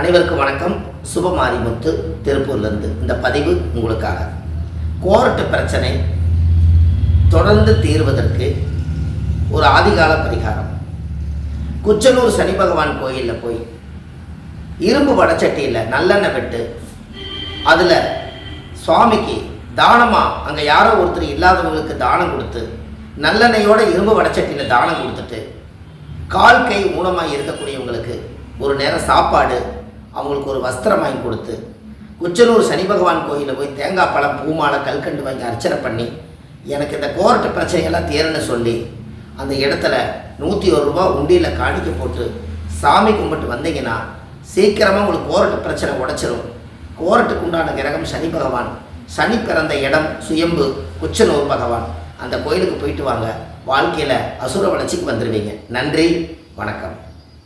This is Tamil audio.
அனைவருக்கும் வணக்கம். சுபமாரிமுத்து திருப்பூர்லேருந்து. இந்த பதிவு உங்களுக்காக. கோர்ட்டு பிரச்சனை தொடர்ந்து தீர்வதற்கு ஒரு ஆதிகால பரிகாரம். குச்சலூர் சனி பகவான் கோயிலில் போய் இரும்பு வடச்சட்டியில் நல்லெண்ணெய் விட்டு அதில் சுவாமிக்கு தானமாக அங்கே யாரோ ஒருத்தர் இல்லாதவங்களுக்கு தானம் கொடுத்து நல்லெண்ணெயோட இரும்பு வடச்சட்டியில் தானம் கொடுத்துட்டு கால் கை ஊனமாக இருக்கக்கூடியவங்களுக்கு ஒரு நேரம் சாப்பாடு அவங்களுக்கு ஒரு வஸ்திரம் வாங்கி கொடுத்து குச்சனூர் சனி பகவான் கோயிலில் போய் தேங்காய் பழம் பூமாலை கல்கண்டு வாங்கி அர்ச்சனை பண்ணி எனக்கு இந்த கோர்ட்டு பிரச்சனையெல்லாம் தீரன்னு சொல்லி அந்த இடத்துல நூற்றி ஒரு ரூபா உண்டியில் காணிக்க போட்டு சாமி கும்பிட்டு வந்தீங்கன்னா சீக்கிரமாக உங்களுக்கு கோர்ட்டு பிரச்சனை உடச்சிரும். கோர்ட்டுக்கு உண்டான கிரகம் சனி பகவான். சனி பிறந்த இடம் சுயம்பு குச்சனூர் பகவான். அந்த கோயிலுக்கு போயிட்டு வாங்க. வாழ்க்கையில் அசுர வளர்ச்சிக்கு வந்துடுவீங்க நன்றி வணக்கம்.